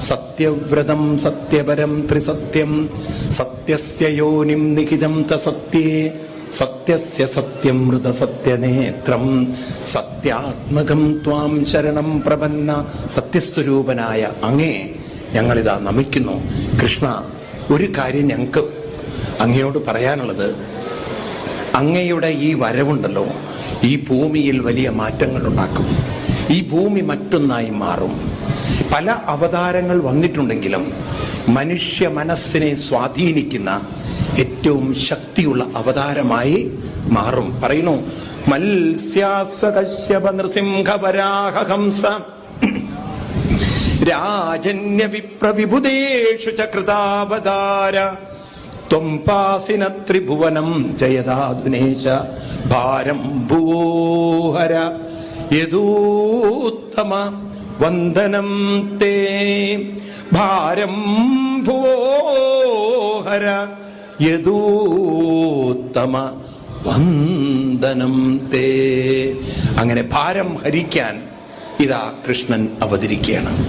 സത്യവ്രതം സത്യപരം ത്രിസത്യം. സത്യസ്യ യോനിം തസത്യേ ത സത്യേ. സത്യസ്യ സത്യം മൃത സത്യനേത്രം. സത്യാത്മകം ത്വാം ശരണം പ്രപന്ന സത്യസ്വരൂപനായ അങ്ങേ ഞങ്ങളിതാ നമിക്കുന്നു. കൃഷ്ണ ഒരു കാര്യം ഞങ്ങൾക്ക് അങ്ങയോട് പറയാനുള്ളത്. അങ്ങയുടെ ഈ വരവുണ്ടല്ലോ ഈ ഭൂമിയിൽ വലിയ മാറ്റങ്ങൾ ഉണ്ടാക്കും ഈ ഭൂമി മറ്റൊന്നായി മാറും. പല അവതാരങ്ങൾ വന്നിട്ടുണ്ടെങ്കിലും മനുഷ്യ മനസ്സിനെ സ്വാധീനിക്കുന്ന ഏറ്റവും ശക്തിയുള്ള അവതാരമായി മാറും. പറയുന്നു മത്സ്യാസ്വകശ്യപ നൃസിംഹപരാഹംസ രാജന്യ വിപ്രവിഭുദേഷു ച ത്വംപാസിന ത്വം പാസിന ത്രിഭുവനം ജയദാതുനേശ ഭാരം ഭൂഹര യദൂത്തമ വന്ദനം തേ. ഭാരം ഭൂഹര യദൂത്തമ വന്ദനം തേ. അങ്ങനെ ഭാരം ഹരിക്കാൻ ഇതാ കൃഷ്ണൻ അവതരിക്കുകയാണ്.